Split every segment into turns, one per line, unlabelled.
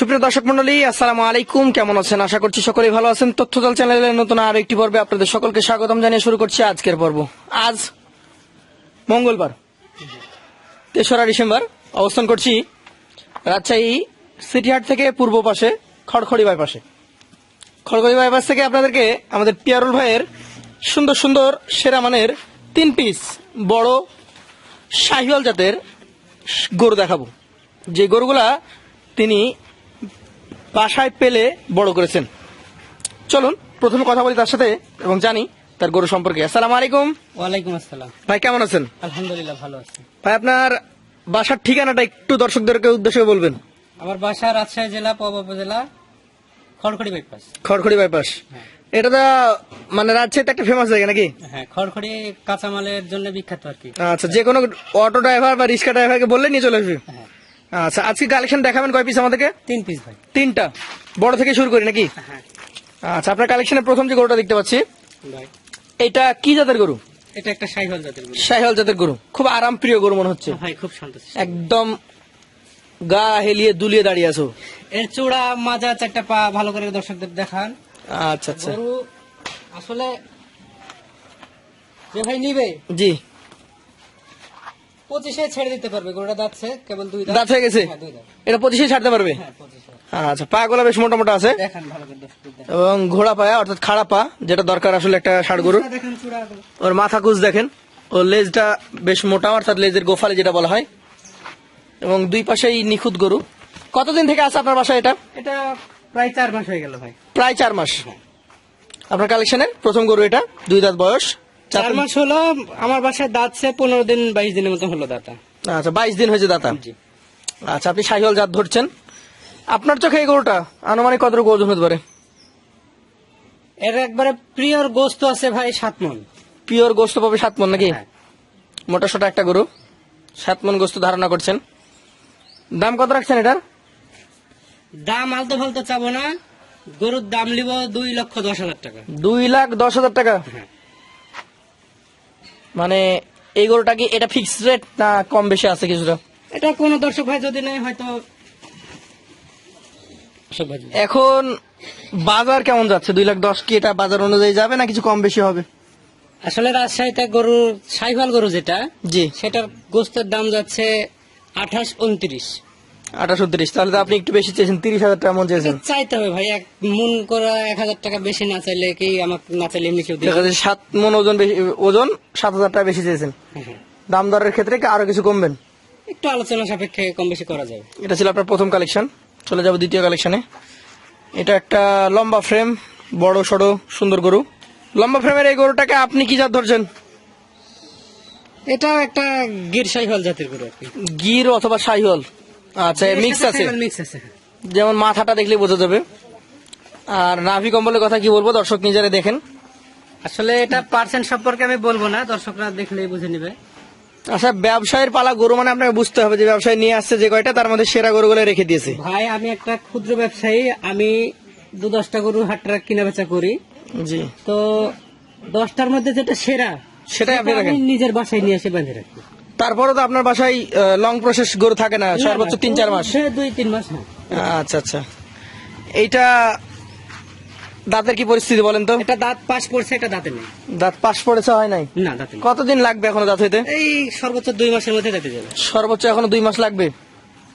সুপ্রিয় দর্শক মন্ডলী, আসসালামু আলাইকুম। কেমন আছেন? আশা করছি সকলেই ভালো আছেন। তথ্যদল চ্যানেলের নতুন আরও একটি পর্বে আপনাদের সকলকে স্বাগতম জানিয়ে শুরু করছি আজকের পর্ব। আজ মঙ্গলবার, তেসরা ডিসেম্বর, অবস্থান করছি রাজশাহী সিটিহাট থেকে পূর্ব পাশে, খড়খড়ি বাইপাসে। খড়খড়ি বাইপাস থেকে আপনাদেরকে আমাদের পিয়ারুল ভাইয়ের সুন্দর সুন্দর সেরা মানের তিন পিস বড় শাহিওয়াল জাতের গরু দেখাবো। যে গরুগুলা তিনি বাসায় পেলে বড় করেছেন। চলুন প্রথমে কথা বলি তার সাথে এবং জানি তার গরু সম্পর্কে। আসসালাম আলাইকুম।
ওয়ালাইকুম আসসালাম।
ভাই কেমন আছেন?
আলহামদুলিল্লাহ ভালো আছি।
ভাই আপনার বাসার ঠিকানাটা একটু দর্শকদেরকে উদ্দেশ্যে বলবেন।
আমার বাসা রাজশাহী জেলা পবা উপজেলা খড়খড়ি বাইপাস।
খড়খড়ি বাইপাস। এটা তো মানে রাজশাহীতে একটা ফেমাস জায়গা নাকি?
হ্যাঁ খড়খড়ি কাঁচামালের জন্য বিখ্যাত আর কি।
আচ্ছা যে কোনো অটো ড্রাইভার বা রিক্সা ড্রাইভারকে বললে নিয়ে চলে আসবে।
হ্যাঁ।
আচ্ছা আজকে কালেকশন দেখাবেন কয় পিস আমাদেরকে?
তিন পিস ভাই।
তিনটা। বড় থেকে শুরু করি নাকি?
হ্যাঁ
আচ্ছা আপনার কালেকশনের প্রথম যে গরুটা দেখতে পাচ্ছি এটা কি জাতের গরু?
এটা একটা সাইহল জাতের গরু।
শাহিওয়াল জাতের গরু। খুব আরাম প্রিয় গরু মনে হচ্ছে।
ভাই খুব শান্ত
একদম গা হেলিয়ে দুলিয়ে দাঁড়িয়ে আছো।
এর চূড়া মাজা চারটা পা ভালো করে দর্শকদের দেখান।
আচ্ছা আচ্ছা।
গরু আসলে যে ভাই নিবে
জি।
পঁচিশে ছেড়ে দিতে পারবে গরুটা যাচ্ছে কেবল দুই
দাঁত। হয়ে গেছে?
হ্যাঁ
এটা পঁচিশে ছাড়তে পারবে?
হ্যাঁ
আচ্ছা পা গোলা বেশ মোটা মোটা আছে এবং ঘোড়া পায়া অর্থাৎ খাড়া পা যেটা দরকার আসলে একটা ষাড় গরু। ওর মাথা কুচ দেখেন। ওর লেজটা বেশ মোটা অর্থাৎ লেজের গোফালে যেটা বলা হয়। এবং দুই পাশেই নিখুঁত গরু। কতদিন থেকে আছে আপনার বাসায় এটা?
এটা প্রায় চার মাস হয়ে গেল ভাই।
প্রায় চার মাস। আপনার কালেকশনের প্রথম গরু এটা দুই দাঁত বয়স। চার
মাস হলো আমার বাসায় দাঁতছে পনেরো দিন বাইশ দিনের মতো হলো দাঁতা
আচ্ছা বাইশ দিন হয়েছে দাতা
জি।
আচ্ছা আপনি শাহিওয়াল জাত ধরছেন। আপনার চোখে এই গরুটা আনুমানিক কতটুকু ওজন হতে পারে?
এর একবারে প্রিয়র গোস্ত আছে ভাই সাত মন।
পিওর গোস্ত পাবে সাত মন নাকি?
হ্যাঁ।
মোটা সোটা একটা গরু। সাত মন গোস্ত ধারণা করছেন। দাম কত রাখছেন এটার?
দাম আলতো ফালতো চাবো না। গরুর দাম নিব দুই লক্ষ দশ হাজার টাকা।
দুই লাখ দশ হাজার টাকা।
হ্যাঁ।
মানে এই গরুটা কি এটা ফিক্সড রেট না কম বেশি আছে কিছুটা?
এটা কোনো দর্শক ভাই যদি নেই হয়তো
এখন বাজার কেমন যাচ্ছে? দুই লাখ দশ কি এটা বাজার অনুযায়ী যাবে না কিছু কম বেশি হবে?
আসলে রাজশাহীতে গরুর সাইফাল গরু যেটা
জি।
সেটার গোস্তের দাম যাচ্ছে আঠাশ উনত্রিশ।
আঠাশ উনত্রিশ তাহলে তো আপনি একটু বেশি চেয়েছেন তিরিশ হাজার টাকা মন চেয়েছেন।
চাইতে হবে ভাই এক মন করে এক হাজার টাকা বেশি না চাইলে কি আমাকে না চাইলে এমনি কেউ
দেখা যাচ্ছে সাত মন ওজন বেশি ওজন সাত হাজার টাকা বেশি চেয়েছেন।
হ্যাঁ।
দাম দরের ক্ষেত্রে কি আরও কিছু কমবেন?
একটু আলোচনা সাপেক্ষে কম বেশি করা যাবে।
এটা ছিল আপনার প্রথম কালেকশন চলে যাব দ্বিতীয় কালেকশনে এটা একটা লম্বা ফ্রেম বড় সড়ো সুন্দর গরু। লম্বা ফ্রেমের এই গরুটাকে আপনি কি জাত ধরছেন?
এটাও একটা গির সাইহল জাতের গরু
গির অথবা শাহিওয়াল আচ্ছা মিক্স আছে।
মিক্স আছে।
যেমন মাথাটা দেখলে বোঝা যাবে। আর নাভি কম্বলের কথা কি বলব দর্শক নিজেরা দেখেন।
আসলে এটা পার্সেন্ট সম্পর্কে আমি বলব না দর্শকরা দেখলেই বুঝে নিবে।
আচ্ছা ব্যবসায়ের পালা গরু মানে আপনাকে বুঝতে হবে যে ব্যবসায়ী নিয়ে আসছে যে কয়টা তার মধ্যে সেরা গরুগুলো রেখে দিয়েছে।
ভাই আমি একটা ক্ষুদ্র ব্যবসায়ী আমি দু দশটা গরু হাটরা কিনা বেচা করি।
জি।
তো দশটার মধ্যে যেটা সেরা
সেটাই আপনি
সেটা
রাখেন।
নিজের বাসায় নিয়ে এসে বেঁধে রাখি।
তারপরে তো আপনার বাসায় লং প্রসেস গরু থাকে না সর্বোচ্চ তিন চার মাস?
দুই তিন মাস হ্যাঁ।
আচ্ছা আচ্ছা। এইটা দাঁতের কি পরিস্থিতি বলেন তো?
এটা দাঁত পাশ পড়ছে এটা দাঁতে নেই।
দাঁত পাশ পড়েছে হয় নাই?
না দাঁতে
কতদিন লাগবে এখনও দাঁত হইতে?
এই সর্বোচ্চ দুই মাসের মধ্যে দাঁতে যাবে।
সর্বোচ্চ এখনও দুই মাস লাগবে?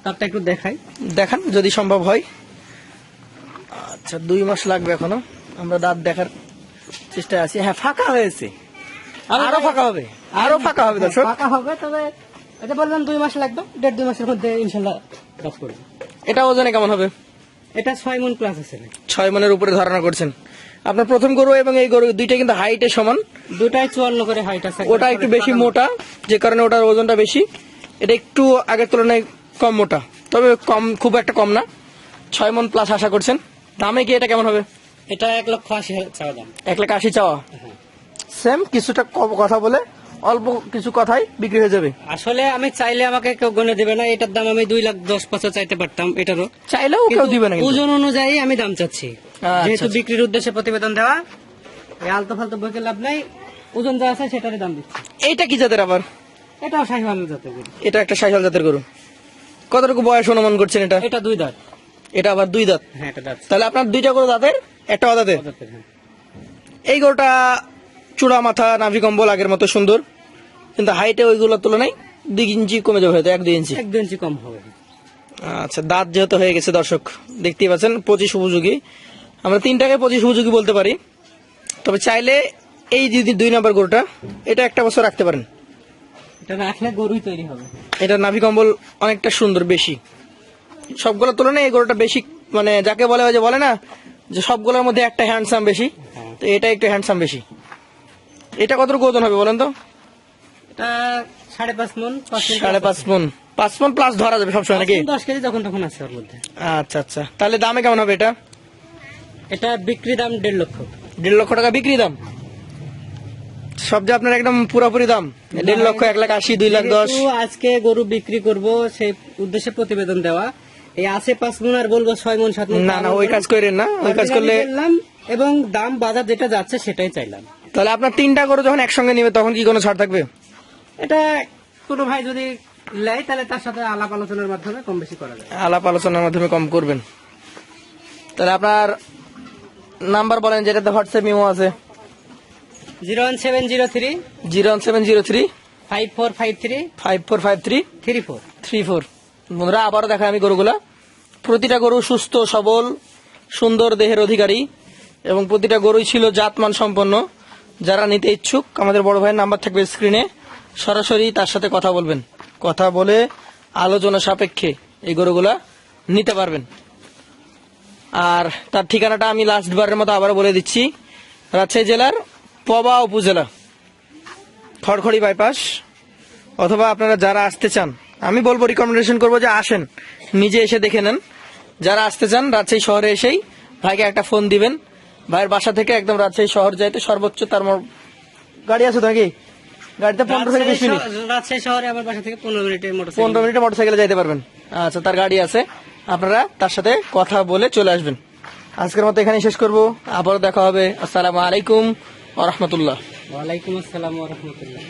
দাঁতটা একটু দেখাই।
দেখান যদি সম্ভব হয়। আচ্ছা দুই মাস লাগবে এখনও। আমরা দাঁত দেখার চেষ্টায় আছি। হ্যাঁ ফাঁকা হয়েছে। আরও ফাঁকা হবে। আরও ফাঁকা হবে দর্শক।
ফাঁকা হবে তবে এটা বললাম দুই মাস লাগবে দেড় দুই মাসের মধ্যে ইনশাল্লাহ দাঁত পড়বে
এটা ওজনে কেমন হবে?
এটা ছয় মন প্লাস আছে
ছয় মনের উপরে ধারণা করছেন। আপনার প্রথম গরু এবং এই গরু দুইটা কিন্তু হাইটে সমান।
দুটাই চুয়ান্ন করে হাইট আছে
ওটা একটু বেশি মোটা যে কারণে ওটার ওজনটা বেশি। এটা একটু আগের তুলনায় কম মোটা তবে কম খুব একটা কম না। ছয় মন প্লাস আশা করছেন। দামে কি এটা কেমন হবে?
এটা এক লক্ষ আশি চাওয়া দাম।
এক লাখ আশি চাওয়া।
হ্যাঁ।
সেম কিছুটা কথা বলে অল্প কিছু কথাই বিক্রি হয়ে যাবে।
আসলে আমি চাইলে আমাকে কেউ গনে দেবে না এটার দাম আমি দুই লাখ দশ পাঁচও চাইতে পারতাম এটারও।
চাইলেও কেউ দিবে না
ওজন অনুযায়ী আমি দাম চাচ্ছি।
আচ্ছা,
যেহেতু
আচ্ছা।
বিক্রির উদ্দেশ্যে প্রতিবেদন দেওয়া আলতো ফালতো বইকে লাভ নাই ওজন যা আছে সেটারই দাম দিচ্ছি।
এইটা কি জাতের আবার?
এটাও শাহিওয়াল জাতের গরু।
এটা একটা সাইকেল জাতের গরু। কতটুকু বয়স অনুমান করছেন এটা?
এটা দুই দাঁত।
এটা আবার দুই দাঁত।
হ্যাঁ এটা যাচ্ছে
তাহলে আপনার দুইটা করে দাঁতের একটা অদাঁতের
হ্যাঁ।
এই গরুটা চূড়া মাথা নাভি কম্বল আগের মতো সুন্দর। কিন্তু হাইটে ওইগুলোর তুলনায় দুই ইঞ্চি কমে যাবে হয়তো এক দুই ইঞ্চি।
এক দু ইঞ্চি কম হবে।
আচ্ছা দাঁত যেহেতু হয়ে গেছে দর্শক দেখতেই পাচ্ছেন পঁচিশ উপযোগী। আমরা তিনটাকে পঁচিশ উপযোগী বলতে পারি। তবে চাইলে এই যদি দুই নম্বর গরুটা এটা একটা বছর রাখতে পারেন।
এটা রাখলে গরুই তৈরি হবে।
এটা নাভি কম্বল অনেকটা সুন্দর বেশি। সবগুলোর তুলনায় এই গরুটা বেশি মানে যাকে বলে যে বলে না যে সবগুলোর মধ্যে একটা হ্যান্ডসাম বেশি
হ্যাঁ।
তো এটা একটু হ্যান্ডসাম বেশি। এটা কতটুকু ওজন হবে বলেন তো?
এটা সাড়ে পাঁচ মন
সাড়ে পাঁচ মন পাঁচ মন প্লাস ধরা যাবে সবসময় নাকি?
দশ কেজি যখন তখন আছে ওর মধ্যে।
আচ্ছা আচ্ছা। তাহলে দামে কেমন হবে এটা?
এটা বিক্রি দাম দেড় লক্ষ।
দেড় লক্ষ টাকা বিক্রি দাম? সব যে আপনার একদম পুরোপুরি দাম? দেড় লক্ষ এক লাখ আশি দুই লাখ দশ?
আজকে গরু বিক্রি করব সেই উদ্দেশ্যে প্রতিবেদন দেওয়া। এই আছে পাঁচ মন আর বলব ছয় মন সাত মন
না না ওই কাজ করেন না ওই কাজ করলে
এবং দাম বাজার যেটা যাচ্ছে সেটাই চাইলাম।
তাহলে আপনার তিনটা করে যখন একসঙ্গে নিবে তখন কি কোনো ছাড় থাকবে?
এটা কোনো ভাই যদি নেয় তাহলে তার সাথে আলাপ আলোচনার মাধ্যমে কম বেশি করা যায়।
আলাপ আলোচনার মাধ্যমে কম করবেন। তাহলে আপনার নাম্বার বলেন যেটাতে হোয়াটসঅ্যাপ ইমো আছে।
Zero one seven zero three
zero seven zero three
five four five three
five four five three
three four.
Three four. বন্ধুরা আবারও দেখা আমি গরুগুলা। প্রতিটা গরু সুস্থ সবল সুন্দর দেহের অধিকারী এবং প্রতিটা গরুই ছিল জাতমান সম্পন্ন। যারা নিতে ইচ্ছুক, আমাদের বড় ভাইয়ের নাম্বার থাকবে স্ক্রিনে। সরাসরি তার সাথে কথা বলবেন। কথা বলে আলোচনা সাপেক্ষে এই গরুগুলা নিতে পারবেন। আর তার ঠিকানাটা আমি লাস্ট বারের মতো আবার বলে দিচ্ছি। রাজশাহী জেলার পবা উপজেলা, খড়খড়ি বাইপাস অথবা আপনারা যারা আসতে চান, আমি বলব রিকমেন্ডেশন করব যে আসেন, নিজে এসে দেখে নেন। যারা আসতে চান, রাজশাহী শহরে এসেই ভাইকে একটা ফোন দিবেন। ভাইয়ের বাসা থেকে একদম রাজশাহী শহর যাইতে সর্বোচ্চ তার গাড়ি আছে তো নাকি? গাড়িতে পনেরো থেকে বিশ মিনিট।
রাজশাহী শহরে আমার বাসা থেকে পনেরো মিনিটের মোটর
পনেরো মিনিটে মোটরসাইকেলে যাইতে পারবেন। আচ্ছা তার গাড়ি আছে। আপনারা তার সাথে কথা বলে চলে আসবেন। আজকের মতো এখানে শেষ করব। আবারও দেখা হবে। আসসালামু আলাইকুম
ওয়ালাইকুম আসসালাম রহমতুল্লাহ।